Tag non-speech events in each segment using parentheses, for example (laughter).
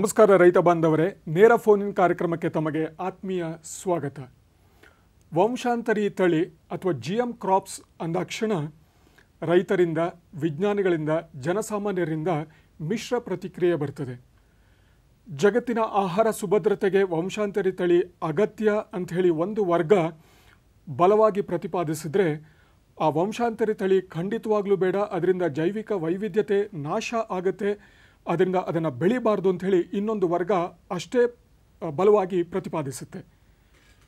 ನಮಸ್ಕಾರ ರೈತ ಬಾಂಧವರೇ, ನೇರ ಫೋನಿನ್ ಕಾರ್ಯಕ್ರಮಕ್ಕೆ ತಮಗೆ ಆತ್ಮೀಯ ಸ್ವಾಗತ. ವಂಶಾಂತರಿ ತಳಿ ಅಥವಾ ಜಿ ಎಂ ಕ್ರಾಪ್ಸ್ ಅಂದಾಕ್ಷಣ ರೈತರಿಂದ, ವಿಜ್ಞಾನಿಗಳಿಂದ, ಜನಸಾಮಾನ್ಯರಿಂದ ಮಿಶ್ರ ಪ್ರತಿಕ್ರಿಯೆ ಬರ್ತದೆ. ಜಗತ್ತಿನ ಆಹಾರ ಸುಭದ್ರತೆಗೆ ವಂಶಾಂತರಿ ತಳಿ ಅಗತ್ಯ ಅಂತ ಹೇಳಿ ಒಂದು ವರ್ಗ ಬಲವಾಗಿ ಪ್ರತಿಪಾದಿಸಿದರೆ, ಆ ವಂಶಾಂತರಿ ತಳಿ ಖಂಡಿತವಾಗ್ಲೂ ಬೇಡ, ಅದರಿಂದ ಜೈವಿಕ ವೈವಿಧ್ಯತೆ ನಾಶ ಆಗತ್ತೆ ಅದರಿಂದ ಅದನ್ನು ಬೆಳಿಬಾರ್ದು ಹೇಳಿ ಇನ್ನೊಂದು ವರ್ಗ ಅಷ್ಟೇ ಬಲವಾಗಿ ಪ್ರತಿಪಾದಿಸುತ್ತೆ.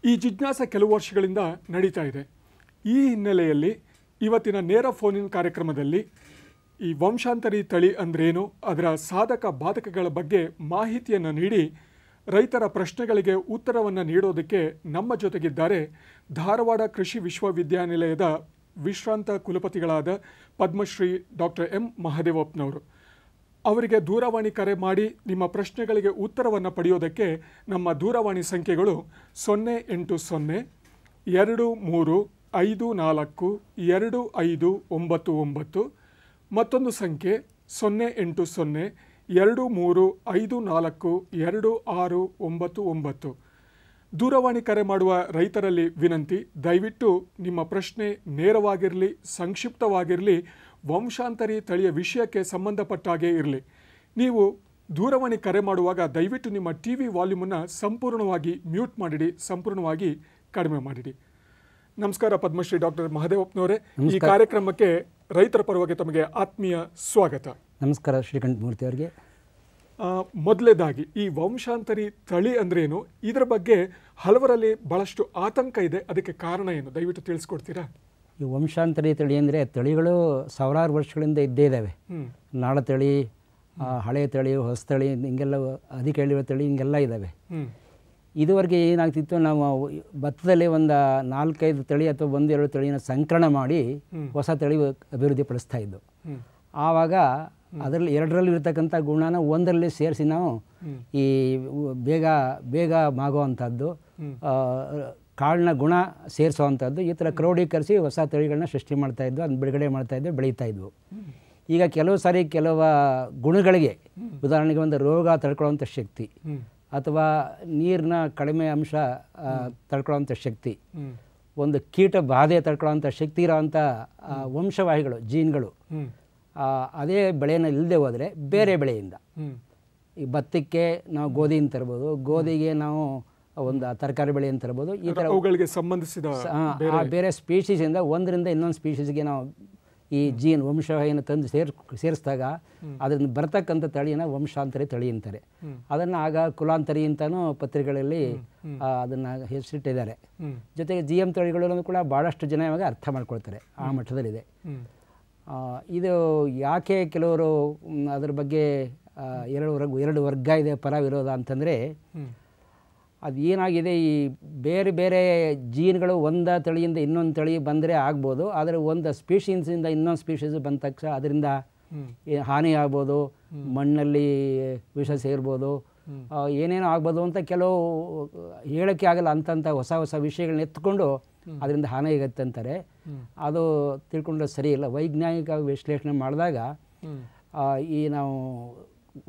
ಈ ಜಿಜ್ಞಾಸೆ ಕೆಲವು ವರ್ಷಗಳಿಂದ ನಡೀತಾ ಇದೆ. ಈ ಹಿನ್ನೆಲೆಯಲ್ಲಿ ಇವತ್ತಿನ ನೇರ ಫೋನಿನ ಕಾರ್ಯಕ್ರಮದಲ್ಲಿ ಈ ವಂಶಾಂತರಿ ತಳಿ ಅಂದ್ರೇನು, ಅದರ ಸಾಧಕ ಬಾಧಕಗಳ ಬಗ್ಗೆ ಮಾಹಿತಿಯನ್ನು ನೀಡಿ ರೈತರ ಪ್ರಶ್ನೆಗಳಿಗೆ ಉತ್ತರವನ್ನು ನೀಡೋದಕ್ಕೆ ನಮ್ಮ ಜೊತೆಗಿದ್ದಾರೆ ಧಾರವಾಡ ಕೃಷಿ ವಿಶ್ವವಿದ್ಯಾನಿಲಯದ ವಿಶ್ರಾಂತ ಕುಲಪತಿಗಳಾದ ಪದ್ಮಶ್ರೀ ಡಾಕ್ಟರ್ ಎಂ ಮಹದೇವಪ್ಪನವರು. ಅವರಿಗೆ ದೂರವಾಣಿ ಕರೆ ಮಾಡಿ ನಿಮ್ಮ ಪ್ರಶ್ನೆಗಳಿಗೆ ಉತ್ತರವನ್ನು ಪಡೆಯೋದಕ್ಕೆ ನಮ್ಮ ದೂರವಾಣಿ ಸಂಖ್ಯೆಗಳು ಸೊನ್ನೆ ಎಂಟು ಸೊನ್ನೆ, ಎರಡು ಮೂರು ಐದು ನಾಲ್ಕು, ಎರಡು ಐದು ಒಂಬತ್ತು ಒಂಬತ್ತು, ಮತ್ತೊಂದು ಸಂಖ್ಯೆ ಸೊನ್ನೆ ಎಂಟು ಸೊನ್ನೆ, ಎರಡು ಮೂರು ಐದು ನಾಲ್ಕು, ಎರಡು ಆರು ಒಂಬತ್ತು ಒಂಬತ್ತು. ದೂರವಾಣಿ ಕರೆ ಮಾಡುವ ರೈತರಲ್ಲಿ ವಿನಂತಿ, ದಯವಿಟ್ಟು ನಿಮ್ಮ ಪ್ರಶ್ನೆ ನೇರವಾಗಿರಲಿ, ಸಂಕ್ಷಿಪ್ತವಾಗಿರಲಿ ವಂಶಾಂತರಿ ತಳಿಯ ವಿಷಯಕ್ಕೆ ಸಂಬಂಧಪಟ್ಟಾಗೆ ಇರಲಿ. ನೀವು ದೂರವಾಣಿ ಕರೆ ಮಾಡುವಾಗ ದಯವಿಟ್ಟು ನಿಮ್ಮ ಟಿ ವಿ ವಾಲ್ಯೂಮನ್ನು ಸಂಪೂರ್ಣವಾಗಿ ಮ್ಯೂಟ್ ಮಾಡಿಡಿ ಸಂಪೂರ್ಣವಾಗಿ ಕಡಿಮೆ ಮಾಡಿಡಿ. ನಮಸ್ಕಾರ ಪದ್ಮಶ್ರೀ ಡಾಕ್ಟರ್ ಮಹದೇವಪ್ಪನವರೇ ಈ ಕಾರ್ಯಕ್ರಮಕ್ಕೆ ರೈತರ ಪರವಾಗಿ ತಮಗೆ ಆತ್ಮೀಯ ಸ್ವಾಗತ. ನಮಸ್ಕಾರ ಶ್ರೀಕಂಠ ಮೂರ್ತಿ ಅವರಿಗೆ. ಮೊದಲೇದಾಗಿ ಈ ವಂಶಾಂತರಿ ತಳಿ ಅಂದ್ರೇನು? ಇದರ ಬಗ್ಗೆ ಹಲವರಲ್ಲಿ ಬಹಳಷ್ಟು ಆತಂಕ ಇದೆ. ಅದಕ್ಕೆ ಕಾರಣ ಏನು? ದಯವಿಟ್ಟು ತಿಳಿಸ್ಕೊಡ್ತೀರಾ? ಈ ವಂಶಾಂತರಿ ತಳಿ ಅಂದರೆ ತಳಿಗಳು ಸಾವಿರಾರು ವರ್ಷಗಳಿಂದ ಇದ್ದೇ ಇದ್ದಾವೆ. ನಾಳ ನಾಡ ತಳಿ ಹಳೆ ತಳಿ ಹೊಸ ತಳಿ ಹಿಂಗೆಲ್ಲ ಅಧಿಕ ಹೇಳಿರೋ ತಳಿ ಹಿಂಗೆಲ್ಲ ಇದ್ದಾವೆ. ಇದುವರೆಗೆ ಏನಾಗ್ತಿತ್ತು ನಾವು ಭತ್ತದಲ್ಲಿ ಒಂದು ನಾಲ್ಕೈದು ತಳಿ ಅಥವಾ ಒಂದೆರಡು ತಳಿನ ಸಂಕಲನ ಮಾಡಿ ಹೊಸ ತಳಿ ಅಭಿವೃದ್ಧಿ ಪಡಿಸ್ತಾ ಇದ್ದು. ಆವಾಗ ಅದರಲ್ಲಿ ಎರಡರಲ್ಲಿ ಇರತಕ್ಕಂಥ ಗುಣನ ಒಂದರಲ್ಲಿ ಸೇರಿಸಿ ನಾವು ಈ ಬೇಗ ಬೇಗ ಮಾಗುವಂಥದ್ದು ಕಾಳಿನ ಗುಣ ಸೇರಿಸುವಂಥದ್ದು. ಈ ಥರ ಕ್ರೋಢೀಕರಿಸಿ ಹೊಸ ತಳಿಗಳನ್ನ ಸೃಷ್ಟಿ ಮಾಡ್ತಾ ಇದ್ವು ಅದನ್ನ ಬಿಡುಗಡೆ ಮಾಡ್ತಾ ಇದ್ವು ಬೆಳೀತಾ ಇದ್ವು. ಈಗ ಕೆಲವು ಸಾರಿ ಕೆಲವು ಗುಣಗಳಿಗೆ ಉದಾಹರಣೆಗೆ ಒಂದು ರೋಗ ತಡ್ಕೊಳ್ಳೋವಂಥ ಶಕ್ತಿ ಅಥವಾ ನೀರಿನ ಕಡಿಮೆ ಅಂಶ ತಡ್ಕೊಳ್ಳೋವಂಥ ತಡ್ಕೊಳ್ಳುವಂಥ ಶಕ್ತಿ ಒಂದು ಕೀಟ ಬಾಧೆ ತಡ್ಕೊಳ್ಳೋಂಥ ಶಕ್ತಿ ಇರೋವಂಥ ವಂಶವಾಹಿಗಳು ಜೀನ್ಗಳು ಅದೇ ಬೆಳೆಯನ್ನು ಇಲ್ಲದೆ ಹೋದರೆ ಬೇರೆ ಬೆಳೆಯಿಂದ ಈ ಭತ್ತಕ್ಕೆ ನಾವು ಗೋಧಿಯಿಂದ ತರ್ಬೋದು. ಗೋಧಿಗೆ ನಾವು ಒಂದು ತರಕಾರಿ ಬೆಳೆ ಅಂತ ಇರ್ಬೋದು ಈ ಥರ ಅವುಗಳಿಗೆ ಸಂಬಂಧಿಸಿದ ಬೇರೆ ಸ್ಪೀಷೀಸಿಂದ ಒಂದರಿಂದ ಇನ್ನೊಂದು ಸ್ಪೀಷೀಸ್ಗೆ ನಾವು ಈ ಜೀನ್ ವಂಶವಾಹಿಯನ್ನು ತಂದು ಸೇರ್ ಸೇರಿಸಿದಾಗ ಅದರಿಂದ ಬರ್ತಕ್ಕಂಥ ತಳಿಯನ್ನು ವಂಶಾಂತರಿ ತಳಿ ಅಂತಾರೆ. ಅದನ್ನು ಆಗ ಕುಲಾಂತರಿ ಅಂತಲೂ ಪತ್ರಿಕೆಗಳಲ್ಲಿ ಅದನ್ನು ಹೆಸರಿಟ್ಟಿದ್ದಾರೆ. ಜೊತೆಗೆ ಜಿ ಎಂ ತಳಿಗಳನ್ನು ಕೂಡ ಭಾಳಷ್ಟು ಜನ ಇವಾಗ ಅರ್ಥ ಮಾಡ್ಕೊಳ್ತಾರೆ ಆ ಮಟ್ಟದಲ್ಲಿದೆ. ಇದು ಯಾಕೆ ಕೆಲವರು ಅದ್ರ ಬಗ್ಗೆ ಎರಡು ವರ್ಗ ಎರಡು ವರ್ಗ ಇದೆ ಪರ ವಿರೋಧ ಅಂತಂದರೆ ಅದು ಏನಾಗಿದೆ ಈ ಬೇರೆ ಬೇರೆ ಜೀನ್ಗಳು ಒಂದು ತಳಿಯಿಂದ ಇನ್ನೊಂದು ತಳಿ ಬಂದರೆ ಆಗ್ಬೋದು ಆದರೆ ಒಂದು ಸ್ಪೀಷೀಸಿಂದ ಇನ್ನೊಂದು ಸ್ಪೀಷೀಸ್ ಬಂದ ತಕ್ಷಣ ಅದರಿಂದ ಹಾನಿ ಆಗ್ಬೋದು ಮಣ್ಣಲ್ಲಿ ವಿಷ ಸೇರ್ಬೋದು ಏನೇನೋ ಆಗ್ಬೋದು ಅಂತ ಕೆಲವು ಹೇಳೋಕ್ಕೆ ಆಗಲ್ಲ ಅಂತಂಥ ಹೊಸ ಹೊಸ ವಿಷಯಗಳನ್ನ ಎತ್ಕೊಂಡು ಅದರಿಂದ ಹಾನಿ ಆಗುತ್ತೆ ಅಂತಾರೆ. ಅದು ತಿಳ್ಕೊಂಡ್ರೆ ಸರಿ ಇಲ್ಲ. ವೈಜ್ಞಾನಿಕ ವಿಶ್ಲೇಷಣೆ ಮಾಡಿದಾಗ ಈ ನಾವು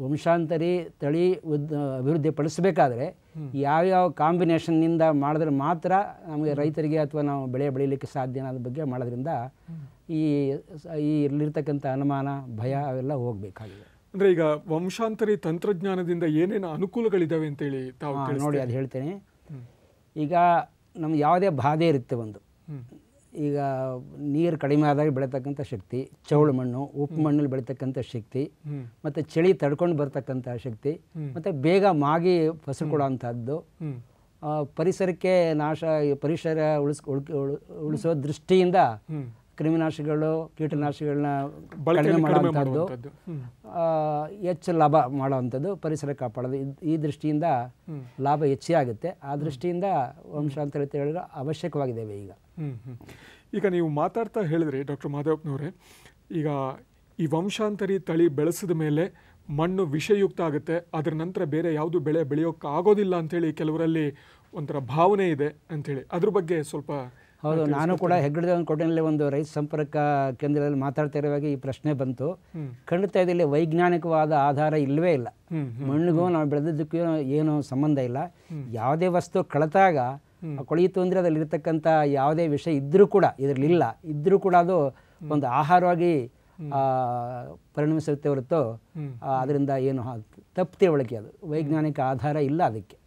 ವಂಶಾಂತರಿ ತಳಿ ಉದ್ ಅಭಿವೃದ್ಧಿ ಪಡಿಸಬೇಕಾದ್ರೆ ಯಾವ್ಯಾವ ಕಾಂಬಿನೇಷನ್ನಿಂದ ಮಾಡಿದ್ರೆ ಮಾತ್ರ ನಮಗೆ ರೈತರಿಗೆ ಅಥವಾ ನಾವು ಬೆಳೆ ಬೆಳೀಲಿಕ್ಕೆ ಸಾಧ್ಯ ಅನ್ನೋದ್ರ ಬಗ್ಗೆ ಮಾಡೋದ್ರಿಂದ ಈ ಈ ಇಲ್ಲಿರ್ತಕ್ಕಂಥ ಅನುಮಾನ ಭಯ ಅವೆಲ್ಲ ಹೋಗಬೇಕಾಗಿದೆ. ಅಂದರೆ ಈಗ ವಂಶಾಂತರಿ ತಂತ್ರಜ್ಞಾನದಿಂದ ಏನೇನು ಅನುಕೂಲಗಳಿದ್ದಾವೆ ಅಂತೇಳಿ ತಾವು ನೋಡಿ ಅದು ಹೇಳ್ತೇನೆ. ಈಗ ನಮ್ಗೆ ಯಾವುದೇ ಬಾಧೆ ಇರುತ್ತೆ ಒಂದು. ಈಗ ನೀರು ಕಡಿಮೆ ಆದಾಗ ಬೆಳೀತಕ್ಕಂಥ ಶಕ್ತಿ ಚೌಳು ಮಣ್ಣು ಉಪ್ಪು ಮಣ್ಣಲ್ಲಿ ಬೆಳೀತಕ್ಕಂಥ ಶಕ್ತಿ ಮತ್ತು ಚಳಿ ತಡ್ಕೊಂಡು ಬರ್ತಕ್ಕಂಥ ಶಕ್ತಿ ಮತ್ತು ಬೇಗ ಮಾಗಿ ಫಸಲು ಕೊಡೋವಂಥದ್ದು ಪರಿಸರಕ್ಕೆ ನಾಶ ಪರಿಸರ ಉಳಿಸ್ ಉಳಿಸೋ ದೃಷ್ಟಿಯಿಂದ ಕ್ರಿಮಿನಾಶಕಗಳು ಕೀಟನಾಶಕಗಳನ್ನ ಬಳಕೆ ಕಡಿಮೆ ಮಾಡುವಂಥದ್ದು ಹೆಚ್ಚು ಲಾಭ ಮಾಡುವಂಥದ್ದು ಪರಿಸರ ಕಾಪಾಡೋದು. ಈ ದೃಷ್ಟಿಯಿಂದ ಲಾಭ ಹೆಚ್ಚೇ ಆಗುತ್ತೆ. ಆ ದೃಷ್ಟಿಯಿಂದ ವಂಶಾಂತರಿತ ಹೇಳಿದ್ರೆ ಅವಶ್ಯಕವಾಗಿದ್ದಾವೆ ಈಗ. ಈಗ ನೀವು ಮಾತಾಡ್ತಾ ಹೇಳಿದ್ರಿ ಡಾಕ್ಟರ್ ಮಾಧವಪ್ಪನವರೇ ಈಗ ಈ ವಂಶಾಂತರಿ ತಳಿ ಬೆಳೆಸಿದ ಮೇಲೆ ಮಣ್ಣು ವಿಷಯುಕ್ತ ಆಗುತ್ತೆ. ಅದರ ನಂತರ ಬೇರೆ ಯಾವುದು ಬೆಳೆ ಬೆಳೆಯೋಕೆ ಆಗೋದಿಲ್ಲ ಅಂತೇಳಿ ಕೆಲವರಲ್ಲಿ ಒಂಥರ ಭಾವನೆ ಇದೆ ಅಂಥೇಳಿ. ಅದ್ರ ಬಗ್ಗೆ ಸ್ವಲ್ಪ ಹೌದು ನಾನು ಕೂಡ ಹೆಗ್ಗಡ್ದೇವನ ಕೋಟೆಯಲ್ಲಿ ಕೋಟೆನಲ್ಲಿ ಒಂದು ರೈತ ಸಂಪರ್ಕ ಕೇಂದ್ರದಲ್ಲಿ ಮಾತಾಡ್ತಾ ಇರುವಾಗ ಈ ಪ್ರಶ್ನೆ ಬಂತು. ಖಂಡಿತ ಇದರಲ್ಲಿ ವೈಜ್ಞಾನಿಕವಾದ ಆಧಾರ ಇಲ್ಲವೇ ಇಲ್ಲ. ಮಣ್ಣಿಗೂ ನಾವು ಬೆಳೆದಿದ್ದಕ್ಕೂ ಏನು ಸಂಬಂಧ ಇಲ್ಲ. ಯಾವುದೇ ವಸ್ತು ಕಳೆತಾಗ ಕೊಳೆಯಿತು ಅಂದರೆ ಅದರಲ್ಲಿರ್ತಕ್ಕಂಥ ಯಾವುದೇ ವಿಷಯ ಇದ್ದರೂ ಕೂಡ ಇದರಲ್ಲಿ ಇಲ್ಲ. ಇದ್ದರೂ ಕೂಡ ಅದು ಒಂದು ಆಹಾರವಾಗಿ ಪರಿಣಮಿಸುತ್ತೆ ಹೊರತು ಅದರಿಂದ ಏನು ತಪ್ಪು ತಿಳುವಳಿಕೆ ಅದು. ವೈಜ್ಞಾನಿಕ ಆಧಾರ ಇಲ್ಲ ಅದಕ್ಕೆ.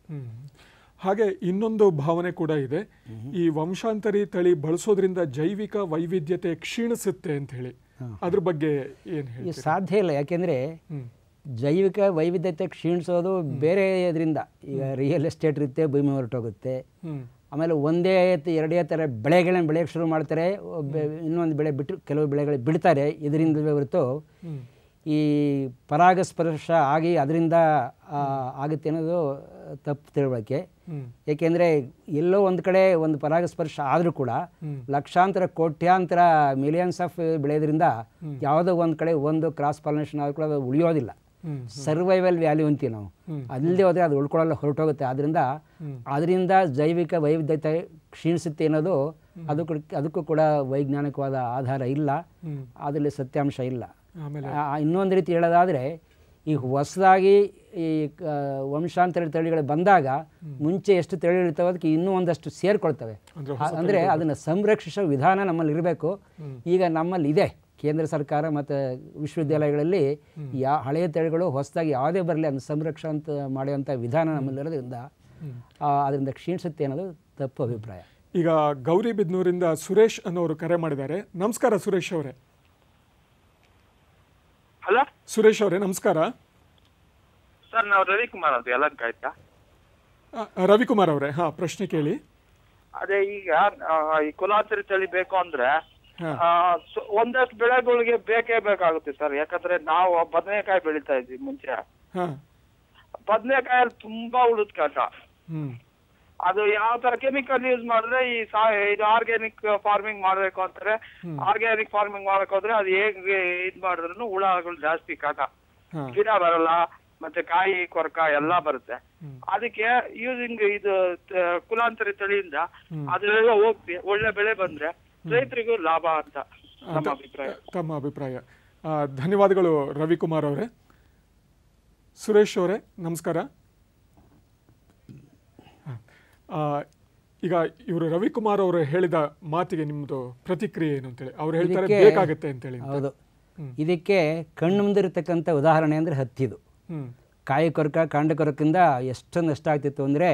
ಹಾಗೆ ಇನ್ನೊಂದು ಭಾವನೆ ಕೂಡ ಇದೆ. ಈ ವಂಶಾಂತರಿ ತಳಿ ಬಳಸೋದ್ರಿಂದ ಜೈವಿಕ ವೈವಿಧ್ಯತೆ ಕ್ಷೀಣಿಸುತ್ತೆ ಅಂತ ಹೇಳಿ. ಅದ್ರ ಬಗ್ಗೆ ಏನು ಹೇಳಿ ಸಾಧ್ಯ ಇಲ್ಲ. ಯಾಕೆಂದರೆ ಜೈವಿಕ ವೈವಿಧ್ಯತೆ ಕ್ಷೀಣಿಸೋದು ಬೇರೆ ಇದರಿಂದ ಈಗ ರಿಯಲ್ ಎಸ್ಟೇಟ್ ಇರುತ್ತೆ ಭೂಮಿ ಹೊರಟೋಗುತ್ತೆ. ಆಮೇಲೆ ಒಂದೇ ಎರಡೇ ಥರ ಬೆಳೆಗಳನ್ನ ಬೆಳೆಯೋಕ್ಕೆ ಶುರು ಮಾಡ್ತಾರೆ. ಇನ್ನೊಂದು ಬೆಳೆ ಬಿಟ್ಟು ಕೆಲವು ಬೆಳೆಗಳು ಬಿಡ್ತಾರೆ. ಇದರಿಂದ ಹೊರತು ಈ ಪರಾಗಸ್ಪರ್ಶ ಆಗಿ ಅದರಿಂದ ಆಗುತ್ತೆ ಅನ್ನೋದು ತಪ್ಪು ತಿಳುವಳಿಕೆ. ಏಕೆಂದರೆ ಎಲ್ಲೋ ಒಂದು ಕಡೆ ಒಂದು ಪರಾಗಸ್ಪರ್ಶ ಆದರೂ ಕೂಡ ಲಕ್ಷಾಂತರ ಕೋಟ್ಯಾಂತರ ಮಿಲಿಯನ್ಸ್ ಆಫ್ ಬೆಳೆಯೋದ್ರಿಂದ ಯಾವುದೋ ಒಂದು ಕಡೆ ಒಂದು ಕ್ರಾಸ್ ಪಾಲಿನೇಷನ್ ಆದರೂ ಕೂಡ ಅದು ಉಳಿಯೋದಿಲ್ಲ. ಸರ್ವೈವಲ್ ವ್ಯಾಲ್ಯೂ ಅಂತೀವಿ ನಾವು. ಅಲ್ಲದೆ ಹೋದರೆ ಅದು ಉಳ್ಕೊಳ್ಳಲ್ಲ ಹೊರಟೋಗುತ್ತೆ. ಆದ್ದರಿಂದ. ಅದರಿಂದ ಜೈವಿಕ ವೈವಿಧ್ಯತೆ ಕ್ಷೀಣಿಸುತ್ತೆ ಅನ್ನೋದು ಅದಕ್ಕೂ ಅದಕ್ಕೂ ಕೂಡ ವೈಜ್ಞಾನಿಕವಾದ ಆಧಾರ ಇಲ್ಲ. ಅದರಲ್ಲಿ ಸತ್ಯಾಂಶ ಇಲ್ಲ. ಇನ್ನೊಂದು ರೀತಿ ಹೇಳೋದಾದರೆ ಈ ಹೊಸದಾಗಿ ಈ ವಂಶಾಂತರ ತಳಿಗಳು ಬಂದಾಗ ಮುಂಚೆ ಎಷ್ಟು ತಳಿಗಳಿರ್ತವೆ ಅದಕ್ಕೆ ಇನ್ನೂ ಒಂದಷ್ಟು ಸೇರ್ಕೊಳ್ತವೆ. ಅಂದ್ರೆ ಅದನ್ನು ಸಂರಕ್ಷಿಸೋ ವಿಧಾನ ನಮ್ಮಲ್ಲಿ ಇರಬೇಕು. ಈಗ ನಮ್ಮಲ್ಲಿ ಇದೆ ಕೇಂದ್ರ ಸರ್ಕಾರ ಮತ್ತು ವಿಶ್ವವಿದ್ಯಾಲಯಗಳಲ್ಲಿ ಯಾ ಹಳೆಯ ತಳಿಗಳು ಹೊಸದಾಗಿ ಯಾವುದೇ ಬರಲಿ ಅದನ್ನು ಸಂರಕ್ಷಣೆ ಮಾಡುವಂಥ ವಿಧಾನ ನಮ್ಮಲ್ಲಿರೋದ್ರಿಂದ ಅದರಿಂದ ಕ್ಷೀಣಿಸುತ್ತೆ ಅನ್ನೋದು ತಪ್ಪು ಅಭಿಪ್ರಾಯ. ಈಗ ಗೌರಿಬಿದ್ನೂರಿಂದ ಸುರೇಶ್ ಅನ್ನೋರು ಕರೆ ಮಾಡಿದ್ದಾರೆ. ನಮಸ್ಕಾರ ಸುರೇಶ್ ಅವರೇ. ಸುರೇಶ್ ಅವರೇ ನಮಸ್ಕಾರ. ಸರ್ ನಾವು ರವಿಕುಮಾರ್ ಅಂತ ಯಲಹಂಕ ಆಯ್ತಾ? ರವಿಕುಮಾರ್ ಅವರೇ ಹಾ ಪ್ರಶ್ನೆ ಕೇಳಿ. ಅದೇ ಈಗ ಈ ಕುಲಾಂತರಿ ತಳಿ ಬೇಕು ಅಂದ್ರೆ ಒಂದಷ್ಟು ಬೆಳೆಗಳಿಗೆ ಬೇಕೇ ಬೇಕಾಗುತ್ತೆ ಸರ್. ಯಾಕಂದ್ರೆ ನಾವು ಬದನೆಕಾಯಿ ಬೆಳೀತಾ ಇದ್ವಿ ಮುಂಚೆ. ಬದನೆಕಾಯಲ್ಲಿ ತುಂಬಾ ಉಳಿದ ಕಾಟ ಅದು ಯಾವ ತರ ಕೆಮಿಕಲ್ ಯೂಸ್ ಮಾಡಿದ್ರೆ ಈ ಸಾ ಇದು ಆರ್ಗ್ಯಾನಿಕ್ ಫಾರ್ಮಿಂಗ್ ಮಾಡ್ಬೇಕು ಅಂತಾರೆ. ಆರ್ಗ್ಯಾನಿಕ್ ಫಾರ್ಮಿಂಗ್ ಮಾಡಕ್ ಹೋದ್ರೆ ಅದು ಹೇಗೆ ಇದ್ ಮಾಡಿದ್ರು ಹುಳಗಳು ಜಾಸ್ತಿ ಕಾಟ. ಗಿಡ ಬರಲ್ಲ ಮತ್ತೆ ಕಾಯಿ ಕೊರಕ ಎಲ್ಲ ಬರುತ್ತೆ. ಅದಕ್ಕೆ ಯೂಸಿಂಗ್ ಇದು ಕುಲಾಂತರಿ ತಳಿಯಿಂದ ಅದೆಲ್ಲ ಹೋಗಿ ಒಳ್ಳೆ ಬೆಳೆ ಬಂದ್ರೆ ರೈತರಿಗೂ ಲಾಭ ಅಂತ ನಮ್ಮ ಅಭಿಪ್ರಾಯ. ತಮ್ಮ ಅಭಿಪ್ರಾಯ. ಧನ್ಯವಾದಗಳು ರವಿಕುಮಾರ್ ಅವರೇ. ಸುರೇಶ್ ಅವರೇ ನಮಸ್ಕಾರ. ಈಗ ಇವರು ರವಿಕುಮಾರ್ ಅವರು ಹೇಳಿದ ಮಾತಿಗೆ ನಿಮ್ಮದು ಪ್ರತಿಕ್ರಿಯೆ ಏನು ಅಂತೇಳಿ? ಅವ್ರು ಹೇಳ್ತಾರೆ ಬೇಕಾಗುತ್ತೆ ಅಂತೇಳಿ ಹೌದು. ಇದಕ್ಕೆ ಕಣ್ಣು ಮುಂದಿರತಕ್ಕಂಥ ಉದಾಹರಣೆ ಅಂದರೆ ಹತ್ತಿದು. ಕಾಯಿ ಕೊರಕ ಕಾಂಡ ಕೊರಕಿಂದ ಎಷ್ಟೊಂದು ನಷ್ಟ ಆಗ್ತಿತ್ತು ಅಂದರೆ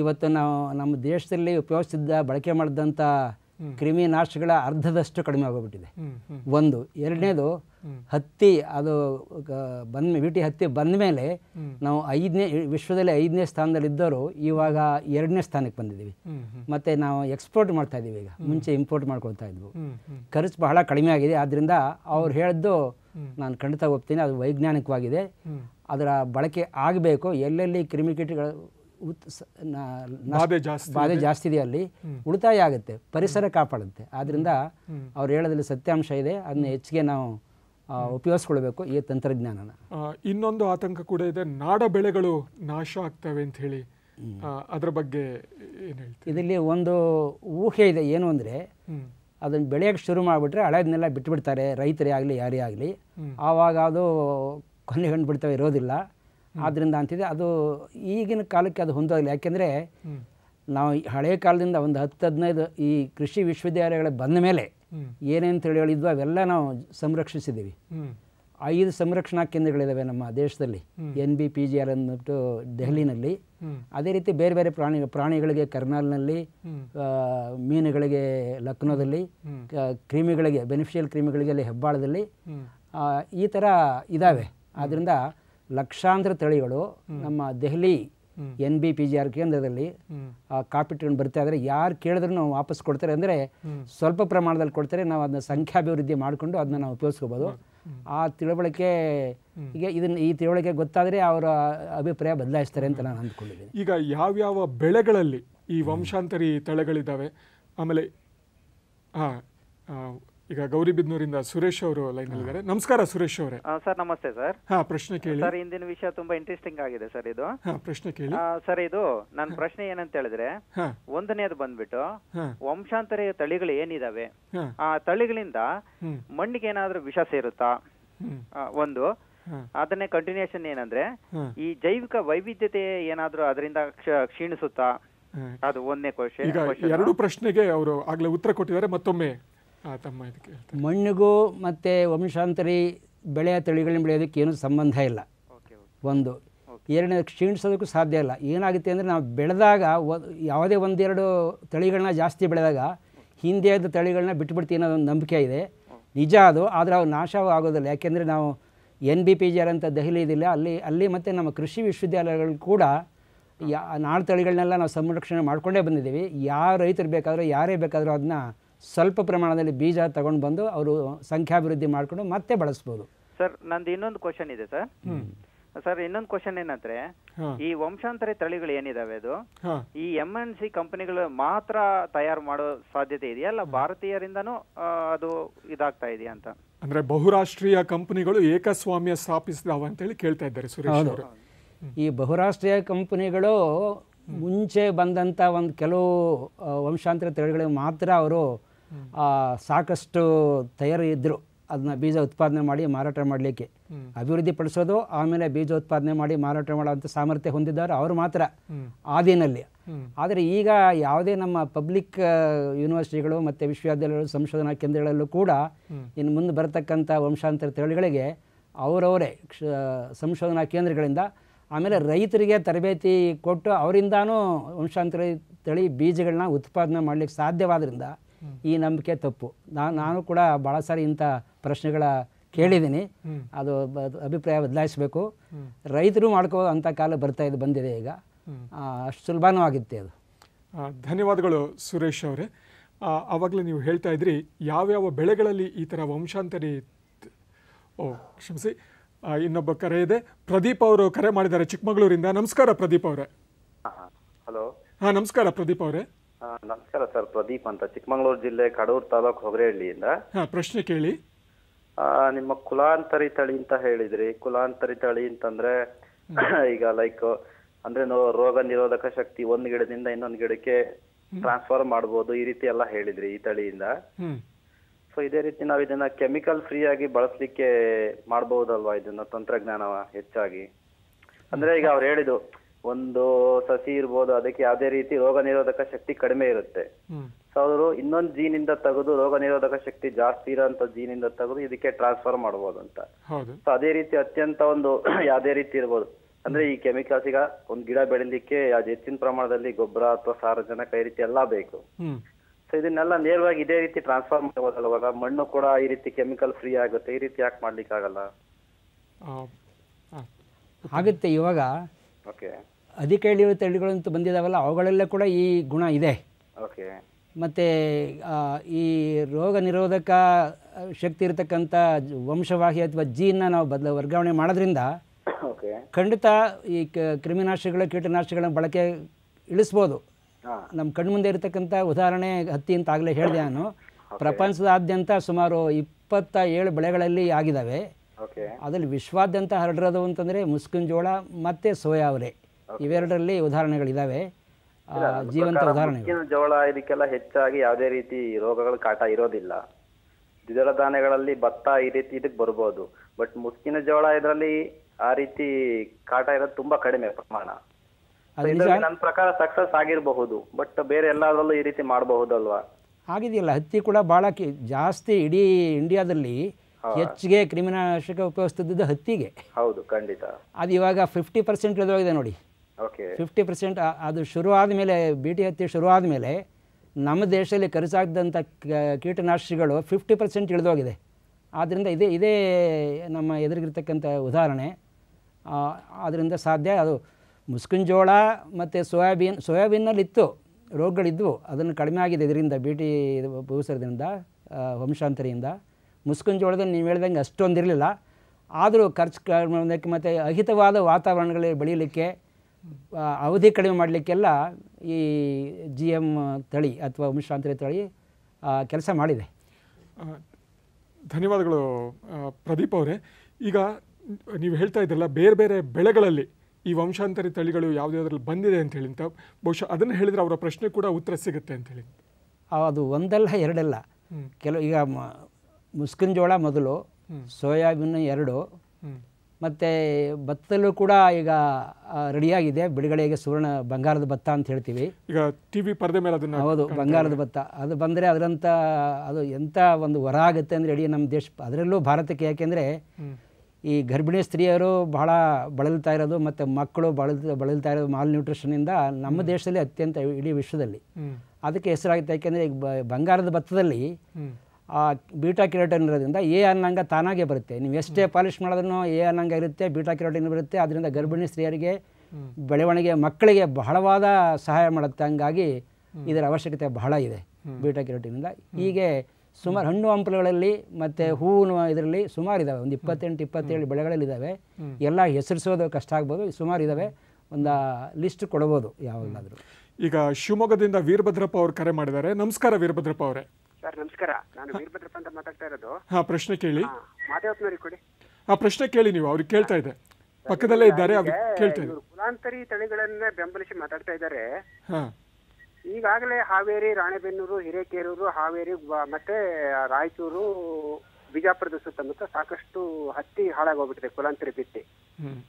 ಇವತ್ತು ನಾವು ನಮ್ಮ ದೇಶದಲ್ಲಿ ಉಪಯೋಗಿಸಿದ್ದ ಬಳಕೆ ಮಾಡಿದಂಥ ಕ್ರಿಮಿನಾಶಗಳ ಅರ್ಧದಷ್ಟು ಕಡಿಮೆ ಆಗೋಗ್ಬಿಟ್ಟಿದೆ. ಒಂದು. ಎರಡನೇದು ಹತ್ತಿ ಅದು ಬಂದ ಬಿಟಿ ಹತ್ತಿ ಬಂದ ಮೇಲೆ ನಾವು ಐದನೇ ವಿಶ್ವದಲ್ಲಿ ಐದನೇ ಸ್ಥಾನದಲ್ಲಿದ್ದವರು ಇವಾಗ ಎರಡನೇ ಸ್ಥಾನಕ್ಕೆ ಬಂದಿದ್ದೀವಿ. ಮತ್ತು ನಾವು ಎಕ್ಸ್ಪೋರ್ಟ್ ಮಾಡ್ತಾ ಇದ್ದೀವಿ ಈಗ. ಮುಂಚೆ ಇಂಪೋರ್ಟ್ ಮಾಡ್ಕೊಳ್ತಾ ಇದ್ವು. ಖರ್ಚು ಬಹಳ ಕಡಿಮೆ ಆಗಿದೆ. ಆದ್ದರಿಂದ ಅವ್ರು ಹೇಳಿದ್ದು ನಾನು ಖಂಡಿತ ಒಪ್ತೀನಿ ಅದು ವೈಜ್ಞಾನಿಕವಾಗಿದೆ. ಅದರ ಬಳಕೆ ಆಗಬೇಕು. ಎಲ್ಲೆಲ್ಲಿ ಕ್ರಿಮಿಕೀಟಗಳು ಬಾಧೆ ಜಾಸ್ತಿ ಇದೆ. ಅಲ್ಲಿ ಉಳಿತಾಯ ಆಗುತ್ತೆ. ಪರಿಸರ ಕಾಪಾಡುತ್ತೆ. ಆದ್ದರಿಂದ ಅವ್ರು ಹೇಳೋದ್ರಲ್ಲಿ ಸತ್ಯಾಂಶ ಇದೆ. ಅದನ್ನ ಹೆಚ್ಚಿಗೆ ನಾವು ಉಪಯೋಗಿಸ್ಕೊಳ್ಬೇಕು ಈ ತಂತ್ರಜ್ಞಾನನ. ಇನ್ನೊಂದು ಆತಂಕ ಕೂಡ ಇದೆ ನಾಡ ಬೆಳೆಗಳು ನಾಶ ಆಗ್ತವೆ ಅಂತ ಹೇಳಿ ಅದ್ರ ಬಗ್ಗೆ ಏನು ಹೇಳ್ತೀವಿ ಇದರಲ್ಲಿ ಒಂದು ಊಹೆ ಇದೆ ಏನು ಅಂದರೆ ಅದನ್ನು ಬೆಳೆಯೋಕ್ಕೆ ಶುರು ಮಾಡಿಬಿಟ್ರೆ ಹಳೆಯದನ್ನೆಲ್ಲ ಬಿಟ್ಬಿಡ್ತಾರೆ ರೈತರೇ ಆಗಲಿ ಯಾರೇ ಆಗಲಿ. ಆವಾಗ ಅದು ಕೊನೆ ಕಂಡು ಬಿಡ್ತಾವೆ ಇರೋದಿಲ್ಲ ಆದ್ದರಿಂದ ಅಂತಿದೆ ಅದು ಈಗಿನ ಕಾಲಕ್ಕೆ ಅದು ಹೊಂದೋದಿಲ್ಲ ಯಾಕೆಂದರೆ ನಾವು ಹಳೆಯ ಕಾಲದಿಂದ ಒಂದು ಹತ್ತು ಹದಿನೈದು ಈ ಕೃಷಿ ವಿಶ್ವವಿದ್ಯಾಲಯಗಳು ಬಂದ ಮೇಲೆ ಹ್ಮ್. ತಳಿಗಳು ತಿಳಿಗಳಿದ್ವು ಅವೆಲ್ಲ ನಾವು ಸಂರಕ್ಷಿಸಿದ್ದೀವಿ. ಐದು ಸಂರಕ್ಷಣಾ ಕೇಂದ್ರಗಳಿದ್ದಾವೆ ನಮ್ಮ ದೇಶದಲ್ಲಿ. N B P G R ಅಂದ್ಬಿಟ್ಟು ದೆಹಲಿನಲ್ಲಿ. ಅದೇ ರೀತಿ ಬೇರೆ ಬೇರೆ ಪ್ರಾಣಿ ಪ್ರಾಣಿಗಳಿಗೆ ಕರ್ನಾಲ್ನಲ್ಲಿ ಮೀನುಗಳಿಗೆ ಲಕ್ನೋದಲ್ಲಿ ಕ್ರಿಮಿಗಳಿಗೆ ಬೆನಿಫಿಷಿಯಲ್ ಕ್ರಿಮಿಗಳಿಗೆ ಅಲ್ಲಿ ಹೆಬ್ಬಾಳದಲ್ಲಿ ಈ ಥರ ಇದ್ದಾವೆ ಆದ್ದರಿಂದ ಲಕ್ಷಾಂತರ ತಳಿಗಳು ನಮ್ಮ Delhi N B P G R ಕೇಂದ್ರದಲ್ಲಿ ಕಾಪಿಟ್ಕೊಂಡು ಬರ್ತಾ ಇದ್ರೆ ಯಾರು ಕೇಳಿದ್ರು ನಾವು ವಾಪಸ್ ಕೊಡ್ತಾರೆ ಅಂದರೆ ಸ್ವಲ್ಪ ಪ್ರಮಾಣದಲ್ಲಿ ಕೊಡ್ತಾರೆ. ನಾವು ಅದನ್ನ ಸಂಖ್ಯಾಭಿವೃದ್ಧಿ ಮಾಡಿಕೊಂಡು ಅದನ್ನ ನಾವು ಉಪಯೋಗಿಸ್ಕೋಬೋದು. ಆ ತಿಳುವಳಿಕೆ ಈಗ ಇದನ್ನ ಈ ತಿಳುವಳಿಕೆ ಗೊತ್ತಾದರೆ ಅವರ ಅಭಿಪ್ರಾಯ ಬದಲಾಯಿಸ್ತಾರೆ ಅಂತ ನಾನು ಅಂದ್ಕೊಂಡಿದ್ದೀನಿ. ಈಗ ಯಾವ್ಯಾವ ಬೆಳೆಗಳಲ್ಲಿ ಈ ವಂಶಾಂತರಿ ತಳೆಗಳಿದ್ದಾವೆ? ಆಮೇಲೆ ಹಾ ಈಗ ಗೌರಿಬಿದ್ನೂರಿಂದ ಸುರೇಶ್ ಅವರು ಲೈನ್ ಇದ್ದಾರೆ. ನಮಸ್ಕಾರ ಸುರೇಶ್ ಅವರೇ. ಸರ್ ನಮಸ್ತೆ ಸರ್. ಹಾ ಪ್ರಶ್ನೆ ಕೇಳಿ. ಸರ್ ಇಂದಿನ ವಿಷಯ ತುಂಬಾ ಇಂಟ್ರೆಸ್ಟಿಂಗ್ ಆಗಿದೆ ಸರ್ ಇದು. ಹಾ ಪ್ರಶ್ನೆ ಕೇಳಿ. ಸರ್ ಇದು ನನ್ನ ಪ್ರಶ್ನೆ ಏನಂತ ಹೇಳಿದ್ರೆ ಒಂದನೇದು ಬಂದ್ಬಿಟ್ಟು ವಂಶಾಂತರ ವಂಶಾಂತರಿಯ ತಳಿಗಳು ಏನಿದಾವೆ? ಆ ತಳಿಗಳಿಂದ ಮಣ್ಣಿಗೆ ಏನಾದ್ರೂ ವಿಷ ಸೇರುತ್ತಾ? ಒಂದು. ಅದನ್ನೇ ಕಂಟಿನ್ಯೂಷನ್ ಏನಂದ್ರೆ ಈ ಜೈವಿಕ ವೈವಿಧ್ಯತೆ ಏನಾದ್ರೂ ಅದರಿಂದ ಕ್ಷೀಣಿಸುತ್ತಾ? ಅದು ಒಂದನೇ ಕ್ವಶನ್ ಈಗ ಎರಡು ಪ್ರಶ್ನೆಗೆ ಅವರು ಆಗ್ಲೇ ಉತ್ತರ ಕೊಟ್ಟಿದ್ದಾರೆ ಮತ್ತೊಮ್ಮೆ. ಆ, ತಮ್ಮ ಇದಕ್ಕೆ ಹೇಳ್ತಾರೆ. ಮಣ್ಣಿಗೂ ಮತ್ತು ವಂಶಾಂತರಿ ಬೆಳೆಯ ತಳಿಗಳನ್ನ ಬೆಳೆಯೋದಕ್ಕೆ ಏನೂ ಸಂಬಂಧ ಇಲ್ಲ. ಓಕೆ ಒಂದು. ಎರಡನೇ ಕ್ಷೀಣಿಸೋದಕ್ಕೂ ಸಾಧ್ಯ ಇಲ್ಲ. ಏನಾಗುತ್ತೆ ಅಂದರೆ ನಾವು ಬೆಳೆದಾಗ ಯಾವುದೇ ಒಂದೆರಡು ತಳಿಗಳನ್ನ ಜಾಸ್ತಿ ಬೆಳೆದಾಗ ಹಿಂದೆ ಇದ್ದ ತಳಿಗಳನ್ನ ಬಿಟ್ಟುಬಿಡ್ತೀವಿ ಅನ್ನೋ ಒಂದು ನಂಬಿಕೆ ಇದೆ. ನಿಜ ಅದು. ಆದರೆ ಅವು ನಾಶ ಆಗೋದಿಲ್ಲ. ಯಾಕೆಂದರೆ ನಾವು N B P G R ಅಂತ ದೆಹಲಿ ಇದಿಲ್ಲ. ಅಲ್ಲಿ ಅಲ್ಲಿ ಮತ್ತು ನಮ್ಮ ಕೃಷಿ ವಿಶ್ವವಿದ್ಯಾಲಯಗಳು ಕೂಡ ಯಾ ನಾಡು ತಳಿಗಳನ್ನೆಲ್ಲ ನಾವು ಸಂರಕ್ಷಣೆ ಮಾಡ್ಕೊಂಡೇ ಬಂದಿದ್ದೀವಿ. ಯಾವ ರೈತರು ಬೇಕಾದರೂ ಯಾರೇ ಬೇಕಾದರೂ ಅದನ್ನ ಸ್ವಲ್ಪ ಪ್ರಮಾಣದಲ್ಲಿ ಬೀಜ ತಗೊಂಡು ಬಂದು ಅವರು ಸಂಖ್ಯಾಭಿವೃದ್ಧಿ ಮಾಡಿಕೊಂಡು ಮತ್ತೆ ಬಳಸ್ಬೋದು. ಸರ್ ನಂದು ಇನ್ನೊಂದು ಕ್ವಶನ್ ಇದೆ ಸರ್. ಸರ್ ಇನ್ನೊಂದು ಕ್ವಶನ್ ಏನಂದ್ರೆ ಈ ವಂಶಾಂತರಿ ತಳಿಗಳು ಏನಿದಾವೆ ಅದು? ಈ ಎಂ ಎನ್ ಸಿ ಕಂಪನಿಗಳು ಮಾತ್ರ ತಯಾರು ಮಾಡೋ ಸಾಧ್ಯತೆ ಇದೆಯಲ್ಲ ಅಲ್ಲ ಭಾರತೀಯರಿಂದನೂ ಆ, ಅದು ಇದಾಗ್ತಾ ಇದೆಯಾ ಅಂತ? ಅಂದ್ರೆ ಬಹುರಾಷ್ಟ್ರೀಯ ಕಂಪನಿಗಳು ಏಕಸ್ವಾಮ್ಯ ಸ್ಥಾಪಿಸಿದಾವ ಅಂತೇಳಿ ಕೇಳ್ತಾ ಇದ್ದಾರೆ ಸುರೇಶ್ ಅವರು. ಈ ಬಹುರಾಷ್ಟ್ರೀಯ ಕಂಪನಿಗಳು ಮುಂಚೆ ಬಂದಂತ ಒಂದು ಕೆಲವು ವಂಶಾಂತರ ತಳಿಗಳಿಗೆ ಮಾತ್ರ ಅವರು ಸಾಕಷ್ಟು ತಯಾರಿ ಇದ್ದರು ಅದನ್ನ ಬೀಜ ಉತ್ಪಾದನೆ ಮಾಡಿ ಮಾರಾಟ ಮಾಡಲಿಕ್ಕೆ. ಅಭಿವೃದ್ಧಿ ಪಡಿಸೋದು ಆಮೇಲೆ ಬೀಜ ಉತ್ಪಾದನೆ ಮಾಡಿ ಮಾರಾಟ ಮಾಡೋಂಥ ಸಾಮರ್ಥ್ಯ ಹೊಂದಿದ್ದಾರೆ ಅವರು ಮಾತ್ರ ಆದಿನಲ್ಲಿ. ಆದರೆ ಈಗ ಯಾವುದೇ ನಮ್ಮ ಪಬ್ಲಿಕ್ ಯೂನಿವರ್ಸಿಟಿಗಳು ಮತ್ತು ವಿಶ್ವವಿದ್ಯಾಲಯಗಳು ಸಂಶೋಧನಾ ಕೇಂದ್ರಗಳಲ್ಲೂ ಕೂಡ ಇನ್ನು ಮುಂದೆ ಬರತಕ್ಕಂಥ ವಂಶಾಂತರ ತಳಿಗಳಿಗೆ ಅವರವರೇ ಕ್ಷ ಸಂಶೋಧನಾ ಕೇಂದ್ರಗಳಿಂದ ಆಮೇಲೆ ರೈತರಿಗೆ ತರಬೇತಿ ಕೊಟ್ಟು ಅವರಿಂದಾನೂ ವಂಶಾಂತರ ತಳಿ ಬೀಜಗಳನ್ನ ಉತ್ಪಾದನೆ ಮಾಡಲಿಕ್ಕೆ ಸಾಧ್ಯವಾದ್ರಿಂದ ಈ ನಂಬಿಕೆ ತಪ್ಪು. ನಾನು ನಾನು ಕೂಡ ಭಾಳ ಸಾರಿ ಇಂಥ ಪ್ರಶ್ನೆಗಳ ಕೇಳಿದ್ದೀನಿ. ಅದು ಬ- ಅಭಿಪ್ರಾಯ ಬದಲಾಯಿಸಬೇಕು. ರೈತರು ಮಾಡ್ಕೋ ಅಂಥ ಕಾಲ ಬರ್ತಾ ಇದೆ ಬಂದಿದೆ ಈಗ. ಅಷ್ಟು ಸುಲಭನೂ ಆಗಿತ್ತೆ ಅದು ಧನ್ಯವಾದಗಳು ಸುರೇಶ್ ಅವರೇ. ಆವಾಗಲೇ ನೀವು ಹೇಳ್ತಾ ಇದ್ರಿ ಯಾವ್ಯಾವ ಬೆಳೆಗಳಲ್ಲಿ ಈ ಥರ ವಂಶಾಂತರಿ ಓ ಕ್ಷಮಿಸಿ. ಇನ್ನೊಬ್ಬ ಕರೆ ಇದೆ. ಪ್ರದೀಪ್ ಅವರು ಕರೆ ಮಾಡಿದ್ದಾರೆ ಚಿಕ್ಕಮಗಳೂರಿಂದ. ನಮಸ್ಕಾರ ಪ್ರದೀಪ್ ಅವರೇ. ಹಲೋ. ಹಾಂ ನಮಸ್ಕಾರ ಪ್ರದೀಪ್ ಅವರೇ. ನಮಸ್ಕಾರ ಸರ್ ಪ್ರದೀಪ್ ಅಂತ. ಚಿಕ್ಕಮಗಳೂರು ಜಿಲ್ಲೆ ಕಡೂರು ತಾಲೂಕು ಹೊಗರಹಳ್ಳಿಯಿಂದ. ಹಾಂ ಪ್ರಶ್ನೆ ಕೇಳಿ. ಆ, ನಿಮ್ಮ ಕುಲಾಂತರಿ ತಳಿ ಅಂತ ಹೇಳಿದ್ರಿ. ಕುಲಾಂತರಿ ತಳಿ ಅಂತಂದ್ರೆ ಈಗ ಲೈಕ್ ಅಂದ್ರೆ ನೋ- ರೋಗ ನಿರೋಧಕ ಶಕ್ತಿ ಒಂದ್ ಗಿಡದಿಂದ ಇನ್ನೊಂದ್ ಗಿಡಕ್ಕೆ ಟ್ರಾನ್ಸ್ಫರ್ ಮಾಡ್ಬೋದು ಈ ರೀತಿ ಎಲ್ಲ ಹೇಳಿದ್ರಿ ಈ ತಳಿಯಿಂದ. ಸೊ ಇದೇ ರೀತಿ ನಾವು ಇದನ್ನ ಕೆಮಿಕಲ್ ಫ್ರೀ ಆಗಿ ಬಳಸ್ಲಿಕ್ಕೆ ಮಾಡಬಹುದಲ್ವಾ ಇದನ್ನ ತಂತ್ರಜ್ಞಾನ ಹೆಚ್ಚಾಗಿ? ಅಂದ್ರೆ ಈಗ ಅವ್ರು ಹೇಳಿದ್ದು ಒಂದು ಸಸಿ ಇರ್ಬೋದು ಅದಕ್ಕೆ ಯಾವುದೇ ರೀತಿ ರೋಗ ನಿರೋಧಕ ಶಕ್ತಿ ಕಡಿಮೆ ಇರುತ್ತೆ. ಸೊ ಅವರು ಇನ್ನೊಂದು ಜೀನಿಂದ ತೆಗೆದು ರೋಗ ನಿರೋಧಕ ಶಕ್ತಿ ಜಾಸ್ತಿ ಇರೋಂಥ ಜೀನಿಂದ ತೆಗೆದು ಇದಕ್ಕೆ ಟ್ರಾನ್ಸ್ಫರ್ ಮಾಡ್ಬೋದು ಅಂತ. ಸೊ ಅದೇ ರೀತಿ ಅತ್ಯಂತ ಒಂದು (clears throat) ಯಾವುದೇ ರೀತಿ ಇರ್ಬೋದು. ಅಂದ್ರೆ ಈ ಕೆಮಿಕಲ್ಸ್ ಈಗ ಒಂದ್ ಗಿಡ ಬೆಳಿಲಿಕ್ಕೆ ಅದು ಹೆಚ್ಚಿನ ಪ್ರಮಾಣದಲ್ಲಿ ಗೊಬ್ಬರ ಅಥವಾ ಸಾರಜನಕ ಈ ರೀತಿ ಎಲ್ಲಾ ಬೇಕು. ಸೊ ಇದನ್ನೆಲ್ಲ ನೇರವಾಗಿ ಇದೇ ರೀತಿ ಟ್ರಾನ್ಸ್ಫರ್ ಮಾಡ್ಬೋದಲ್ವಾಗ ಮಣ್ಣು ಕೂಡ ಈ ರೀತಿ ಕೆಮಿಕಲ್ ಫ್ರೀ ಆಗುತ್ತೆ. ಈ ರೀತಿ ಯಾಕೆ ಮಾಡ್ಲಿಕ್ಕೆ ಆಗಲ್ಲ ಆಗುತ್ತೆ ಇವಾಗ. ಓಕೆ ಅಧಿಕ ಇಳಿಯುವ ತಳಿಗಳಂತೂ ಬಂದಿದಾವಲ್ಲ ಅವುಗಳಲ್ಲೇ ಕೂಡ ಈ ಗುಣ ಇದೆ. ಓಕೆ. ಮತ್ತು ಈ ರೋಗ ನಿರೋಧಕ ಶಕ್ತಿ ಇರತಕ್ಕಂಥ ವಂಶವಾಹಿ ಅಥವಾ ಜೀನ್ನ ನಾವು ಬದಲ ವರ್ಗಾವಣೆ ಮಾಡೋದ್ರಿಂದ ಖಂಡಿತ ಈ ಕ- ಕ್ರಿಮಿನಾಶಕಗಳ ಕೀಟನಾಶಕಗಳ ಬಳಕೆ ಇಳಿಸ್ಬೋದು. ನಮ್ಮ ಕಣ್ಮುಂದೆ ಇರತಕ್ಕಂಥ ಉದಾಹರಣೆ ಹತ್ತಿ ಅಂತ ಆಗಲೇ ಹೇಳಿದೆ ನಾನು. ಪ್ರಪಂಚದಾದ್ಯಂತ ಸುಮಾರು ಇಪ್ಪತ್ತ ಏಳು ಬೆಳೆಗಳಲ್ಲಿ ಆಗಿದ್ದಾವೆ ಅದರಲ್ಲಿ ವಿಶ್ವಾದ್ಯಂತ ಹರಡಿರೋದು ಅಂತಂದರೆ ಮುಸ್ಕಿನ ಜೋಳ ಮತ್ತು ಸೋಯಾ ಅವರೆ. ಇವೆರಡರಲ್ಲಿ ಉದಾಹರಣೆಗಳಿದ್ದಾವೆ ಜೀವಂತ ಉದಾಹರಣೆ ಜೋಳ ಇದಕ್ಕೆಲ್ಲ ಹೆಚ್ಚಾಗಿ ಯಾವುದೇ ರೀತಿ ರೋಗಗಳ ಕಾಟ ಇರೋದಿಲ್ಲ. ದ್ವಿದಳ ಧಾನ್ಯಗಳಲ್ಲಿ ಭತ್ತ ಈ ರೀತಿ ಇದಕ್ಕೆ ಬರ್ಬೋದು. ಬಟ್ ಮುಸ್ಕಿನ ಜೋಳ ಇದರಲ್ಲಿ ಆ ರೀತಿ ಕಾಟ ಇರೋದು ತುಂಬಾ ಕಡಿಮೆ ಪ್ರಮಾಣ. ನನ್ನ ಪ್ರಕಾರ ಸಕ್ಸಸ್ ಆಗಿರಬಹುದು ಬಟ್ ಬೇರೆ ಎಲ್ಲದರಲ್ಲೂ ಈ ರೀತಿ ಮಾಡಬಹುದಲ್ವಾ? ಆಗಿದೆಯಲ್ಲ ಹತ್ತಿ ಕೂಡ ಬಹಳ ಜಾಸ್ತಿ ಇಡೀ ಇಂಡಿಯಾದಲ್ಲಿ ಹೆಚ್ಚಿಗೆ ಕ್ರಿಮಿನಾಶಕ ಉಪಯೋಗಿಸ್ತಿದ್ದು ಹತ್ತಿಗೆ. ಹೌದು ಖಂಡಿತ. ಅದು ಇವಾಗ ಫಿಫ್ಟಿ ಪರ್ಸೆಂಟ್ ಹೋಗಿದೆ ನೋಡಿ. ಫಿಫ್ಟಿ ಪರ್ಸೆಂಟ್ ಅದು ಶುರು ಆದಮೇಲೆ ಬಿ ಟಿ ಹತ್ತಿ ಶುರು ಆದಮೇಲೆ ನಮ್ಮ ದೇಶದಲ್ಲಿ ಖರ್ಚಾಗ್ದಂಥ ಕೀಟನಾಶಕಗಳು ಫಿಫ್ಟಿ ಪರ್ಸೆಂಟ್ ಇಳಿದೋಗಿದೆ. ಆದ್ದರಿಂದ ಇದೇ ಇದೇ ನಮ್ಮ ಎದುರಿಗಿರ್ತಕ್ಕಂಥ ಉದಾಹರಣೆ. ಆದ್ದರಿಂದ ಸಾಧ್ಯ ಅದು ಮುಸ್ಕಿನ ಜೋಳ ಮತ್ತು ಸೋಯಾಬೀನ್ ಸೋಯಾಬೀನಲ್ಲಿ ಇತ್ತು ರೋಗಗಳಿದ್ವು, ಅದನ್ನು ಕಡಿಮೆ ಆಗಿದೆ ಇದರಿಂದ ಬಿ ಟಿ ಭೂಸರದಿಂದ ವಂಶಾಂತರಿಯಿಂದ. ಮುಸ್ಕಿನ ಜೋಳದಲ್ಲಿ ನೀವು ಹೇಳ್ದಂಗೆ ಅಷ್ಟೊಂದಿರಲಿಲ್ಲ. ಆದರೂ ಖರ್ಚು ಕಡಿಮೆ ಮತ್ತು ಅಹಿತವಾದ ವಾತಾವರಣಗಳಲ್ಲಿ ಬೆಳೀಲಿಕ್ಕೆ ಅವಧಿ ಕಡಿಮೆ ಮಾಡಲಿಕ್ಕೆಲ್ಲ ಈ ಜಿ ಎಂ ತಳಿ ಅಥವಾ ವಂಶಾಂತರಿ ತಳಿ ಕೆಲಸ ಮಾಡಿದೆ. ಧನ್ಯವಾದಗಳು ಪ್ರದೀಪ್ ಅವರೇ. ಈಗ ನೀವು ಹೇಳ್ತಾ ಇದ್ರಲ್ಲ ಬೇರೆ ಬೇರೆ ಬೆಳೆಗಳಲ್ಲಿ ಈ ವಂಶಾಂತರಿ ತಳಿಗಳು ಯಾವುದ್ಯಾವ್ದ್ರಲ್ಲಿ ಬಂದಿದೆ ಅಂತ ಹೇಳಿ ಅಂತ ಬಹುಶಃ ಅದನ್ನು ಹೇಳಿದರೆ ಅವರ ಪ್ರಶ್ನೆ ಕೂಡ ಉತ್ತರ ಸಿಗುತ್ತೆ ಅಂತ ಹೇಳಿ. ಅದು ಒಂದಲ್ಲ ಎರಡಲ್ಲ. ಕೆಲವು ಈಗ ಮುಸ್ಕಿನ ಜೋಳ ಮೊದಲು ಸೋಯಾಬೀನ್ ಎರಡು. ಮತ್ತು ಭತ್ತದಲ್ಲೂ ಕೂಡ ಈಗ ರೆಡಿಯಾಗಿದೆ. ಬಿಡುಗಡೆಗೆ ಸುವರ್ಣ ಬಂಗಾರದ ಭತ್ತ ಅಂತ ಹೇಳ್ತೀವಿ. ಈಗ ಟಿ ವಿ ಪರದೆ ಮೇಲೆ ಅದನ್ನು ಹೌದು ಬಂಗಾರದ ಭತ್ತ. ಅದು ಬಂದರೆ ಅದರಂಥ ಅದು ಎಂಥ ಒಂದು ವರ ಆಗುತ್ತೆ ಅಂದರೆ ಇಡೀ ನಮ್ಮ ದೇಶ ಅದರಲ್ಲೂ ಭಾರತಕ್ಕೆ ಯಾಕೆಂದರೆ ಈ ಗರ್ಭಿಣಿ ಸ್ತ್ರೀಯರು ಬಹಳ ಬಳಲ್ತಾ ಇರೋದು ಮತ್ತು ಮಕ್ಕಳು ಬಳಲ್ ಬಳಲ್ತಾ ಇರೋದು ಮಾಲ್ ನ್ಯೂಟ್ರಿಷನಿಂದ ನಮ್ಮ ದೇಶದಲ್ಲಿ ಅತ್ಯಂತ ಇಡೀ ವಿಶ್ವದಲ್ಲಿ. ಅದಕ್ಕೆ ಹೆಸರಾಗುತ್ತೆ ಯಾಕೆಂದರೆ ಈಗ ಬಂಗಾರದ ಭತ್ತದಲ್ಲಿ ಬೀಟಾ ಕಿರೋಟನ್ ಇರೋದ್ರಿಂದ ಎ ಅನ್ನಂಗ ತಾನಾಗೆ ಬರುತ್ತೆ. ನೀವು ಎಷ್ಟೇ ಪಾಲಿಷ್ ಮಾಡಿದ್ರೂ ಎ ಅನ್ನಂಗ ಇರುತ್ತೆ ಬೀಟಾ ಕಿರೋಟಿನ್ ಬರುತ್ತೆ ಅದರಿಂದ ಗರ್ಭಿಣಿ ಸ್ತ್ರೀಯರಿಗೆ ಬೆಳವಣಿಗೆ ಮಕ್ಕಳಿಗೆ ಬಹಳವಾದ ಸಹಾಯ ಮಾಡುತ್ತೆ. ಹಂಗಾಗಿ ಇದರ ಅವಶ್ಯಕತೆ ಬಹಳ ಇದೆ ಬೀಟಾ ಕಿರೋಟಿನಿಂದ. ಹೀಗೆ ಸುಮಾರು ಹಣ್ಣು ಹಂಪಲುಗಳಲ್ಲಿ ಮತ್ತು ಹೂವಿನ ಇದರಲ್ಲಿ ಸುಮಾರು ಇದ್ದಾವೆ ಒಂದು ಇಪ್ಪತ್ತೆಂಟು ಇಪ್ಪತ್ತೇಳು ಬೆಳೆಗಳಲ್ಲಿ ಇದ್ದಾವೆ ಎಲ್ಲ ಹೆಸರಿಸೋದು ಕಷ್ಟ ಆಗ್ಬೋದು. ಸುಮಾರು ಇದ್ದಾವೆ ಒಂದು ಲಿಸ್ಟ್ ಕೊಡ್ಬೋದು ಯಾವಾಗಲಾದರೂ ಈಗ ಶಿವಮೊಗ್ಗದಿಂದ ವೀರಭದ್ರಪ್ಪ ಅವರು ಕರೆ ಮಾಡಿದ್ದಾರೆ. ನಮಸ್ಕಾರ ವೀರಭದ್ರಪ್ಪ ಅವರೇ. ಸರ್ ನಮಸ್ಕಾರ. ನಾನು ವೀರಭದ್ರಪ್ಪ ಅಂತ ಮಾತಾಡ್ತಾ ಇರೋದು. ಹಾ ಪ್ರಶ್ನೆ ಕೇಳಿ. ಮಾದೇವಪ್ಪನವ್ರಿಗೆ ಕೊಡಿ. ಆ ಪ್ರಶ್ನೆ ಕೇಳಿ ನೀವು ಅವ್ರಿಗೆ ಕೇಳ್ತಾ ಇದೆ. ಪಕ್ಕದಲ್ಲೇ ಇದ್ದಾರೆ ಅವ್ರು ಕೇಳ್ತಾ ಕುಲಾಂತರಿ ತಳಿಗಳನ್ನ ಬೆಂಬಲಿಸಿ ಮಾತಾಡ್ತಾ ಇದ್ದಾರೆ. ಈಗಾಗಲೇ ಹಾವೇರಿ ರಾಣೆಬೆನ್ನೂರು ಹಿರೇಕೇರೂರು ಹಾವೇರಿ ಮತ್ತೆ ರಾಯಚೂರು ಬಿಜಾಪುರದ ಸುತ್ತಮುತ್ತ ಸಾಕಷ್ಟು ಹತ್ತಿ ಹಾಳಾಗೋಗ್ಬಿಟ್ಟಿದೆ ಕುಲಾಂತರಿ ಬಿತ್ತಿ ಹ್ಮ್.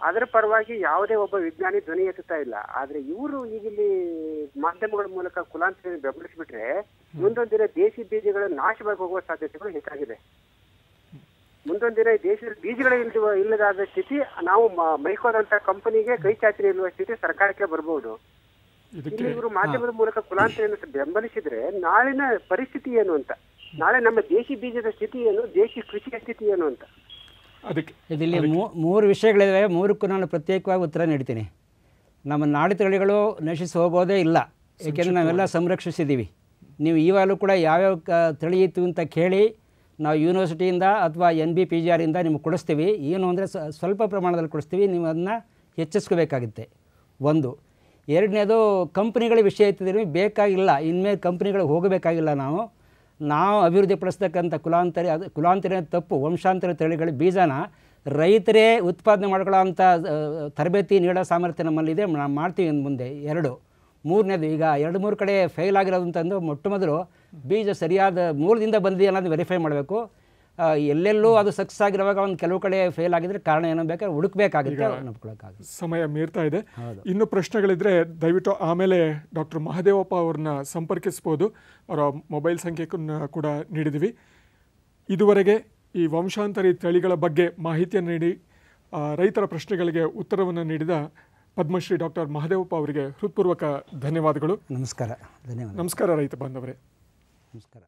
ಅದರ ಪರವಾಗಿ ಯಾವುದೇ ಒಬ್ಬ ವಿಜ್ಞಾನಿ ಧ್ವನಿ ಎತ್ತುತ್ತಾ ಇಲ್ಲ. ಆದ್ರೆ ಇವರು ಈಗ ಇಲ್ಲಿ ಮಾಧ್ಯಮಗಳ ಮೂಲಕ ಕುಲಾಂತರ ಬೆಂಬಲಿಸಿಬಿಟ್ರೆ ಮುಂದೊಂದು ದಿನ ದೇಶಿ ಬೀಜಗಳು ನಾಶವಾಗಿ ಹೋಗುವ ಸಾಧ್ಯತೆಗಳು ಹೆಚ್ಚಾಗಿದೆ. ಮುಂದೊಂದು ದಿನ ದೇಶದ ಬೀಜಗಳ ಇಲ್ಲದ ಇಲ್ಲದಾದ ಸ್ಥಿತಿ ನಾವು ಮೈಕೋದಂತ ಕಂಪನಿಗೆ ಕೈ ಚಾಚರಿ ಇರುವ ಸ್ಥಿತಿ ಸರ್ಕಾರಕ್ಕೆ ಬರಬಹುದು ಇವರು ಮಾಧ್ಯಮದ ಮೂಲಕ ಕುಲಾಂತರಿಯನ್ನು ಬೆಂಬಲಿಸಿದ್ರೆ ನಾಳಿನ ಪರಿಸ್ಥಿತಿ ಏನು ಅಂತ? ನಾಳೆ ನಮ್ಮ ದೇಶಿ ಬೀಜದ ಸ್ಥಿತಿ ಏನು? ದೇಶಿ ಅಂತ ಮೂ- ಮೂರು ವಿಷಯಗಳಿವೆ ಮೂರಕ್ಕೂ ನಾನು ಪ್ರತ್ಯೇಕವಾಗಿ ಉತ್ತರ ನೀಡ್ತೀನಿ. ನಮ್ಮ ನಾಡಿ ತಳಿಗಳು ನಶಿಸಿ ಹೋಗೋದೇ ಇಲ್ಲ. ಏಕೆಂದರೆ ನಾವೆಲ್ಲ ಸಂರಕ್ಷಿಸಿದ್ದೀವಿ ನೀವು ಈವಾಗಲೂ ಕೂಡ ಯಾವ್ಯಾವ ಕ- ತಳಿ ಇತ್ತು ಅಂತ ಕೇಳಿ ನಾವು ಯೂನಿವರ್ಸಿಟಿಯಿಂದ ಅಥವಾ ಎನ್ ಬಿ ಪಿ ಜಿ ಆರಿಂದ ನಿಮ್ಗೆ ಕೊಡಿಸ್ತೀವಿ. ಏನು ಅಂದರೆ ಸ್ವಲ್ಪ ಪ್ರಮಾಣದಲ್ಲಿ ಕೊಡಿಸ್ತೀವಿ. ನೀವು ಅದನ್ನ ಹೆಚ್ಚಿಸ್ಕೋಬೇಕಾಗುತ್ತೆ. ಒಂದು. ಎರಡನೇದು ಕಂಪ್ನಿಗಳ ವಿಷಯ ಇತ್ತಿದ್ರೆ ಬೇಕಾಗಿಲ್ಲ. ಇನ್ಮೇಲೆ ಕಂಪ್ನಿಗಳಿಗೆ ಹೋಗಬೇಕಾಗಿಲ್ಲ ನಾವು. ನಾವು ಅಭಿವೃದ್ಧಿಪಡಿಸ್ತಕ್ಕಂಥ ಕುಲಾಂತರಿ ಅದು ಕುಲಾಂತರಿ ತಪ್ಪು ವಂಶಾಂತರ ತಳಿಗಳ ಬೀಜನ ರೈತರೇ ಉತ್ಪಾದನೆ ಮಾಡ್ಕೊಳ್ಳೋ ಅಂಥ ತರಬೇತಿ ನೀಡೋ ಸಾಮರ್ಥ್ಯ ನಮ್ಮಲ್ಲಿದೆ. ನಾವು ಮಾಡ್ತೀವಿ ಇನ್ನು ಮುಂದೆ ಎರಡು. ಮೂರನೇದು ಈಗ ಎರಡು ಮೂರು ಕಡೆ ಫೇಲ್ ಆಗಿರೋದು ಅಂತಂದು ಮೊಟ್ಟ ಮೊದಲು ಬೀಜ ಸರಿಯಾದ ಮೂಲದಿಂದ ಬಂದಿದೆ ಅನ್ನೋದು ವೆರಿಫೈ ಮಾಡಬೇಕು. ಎಲ್ಲೆಲ್ಲೂ ಅದು ಸಕ್ಸಸ್ ಆಗಿರುವಾಗ ಒಂದು ಕೆಲವು ಕಡೆ ಫೇಲ್ ಆಗಿದ್ರೆ ಕಾರಣ ಏನೋ ಬೇಕಾದ್ರೆ ಹುಡುಕ್ಬೇಕಾಗುತ್ತೆ ಸಮಯ ಮೀರ್ತಾ ಇದೆ. ಇನ್ನು ಪ್ರಶ್ನೆಗಳಿದ್ರೆ ದಯವಿಟ್ಟು ಆಮೇಲೆ ಡಾಕ್ಟರ್ ಮಹದೇವಪ್ಪ ಅವ್ರನ್ನ ಸಂಪರ್ಕಿಸ್ಬೋದು. ಅವರ ಮೊಬೈಲ್ ಸಂಖ್ಯೆ ಕೂಡ ನೀಡಿದ್ವಿ ಇದುವರೆಗೆ ಈ ವಂಶಾಂತರಿ ತಳಿಗಳ ಬಗ್ಗೆ ಮಾಹಿತಿಯನ್ನು ನೀಡಿ ರೈತರ ಪ್ರಶ್ನೆಗಳಿಗೆ ಉತ್ತರವನ್ನು ನೀಡಿದ ಪದ್ಮಶ್ರೀ ಡಾಕ್ಟರ್ ಮಹದೇವಪ್ಪ ಅವರಿಗೆ ಹೃತ್ಪೂರ್ವಕ ಧನ್ಯವಾದಗಳು. ನಮಸ್ಕಾರ. ಧನ್ಯವಾದ ನಮಸ್ಕಾರ ರೈತ ಬಾಂಧವರೇ. ನಮಸ್ಕಾರ.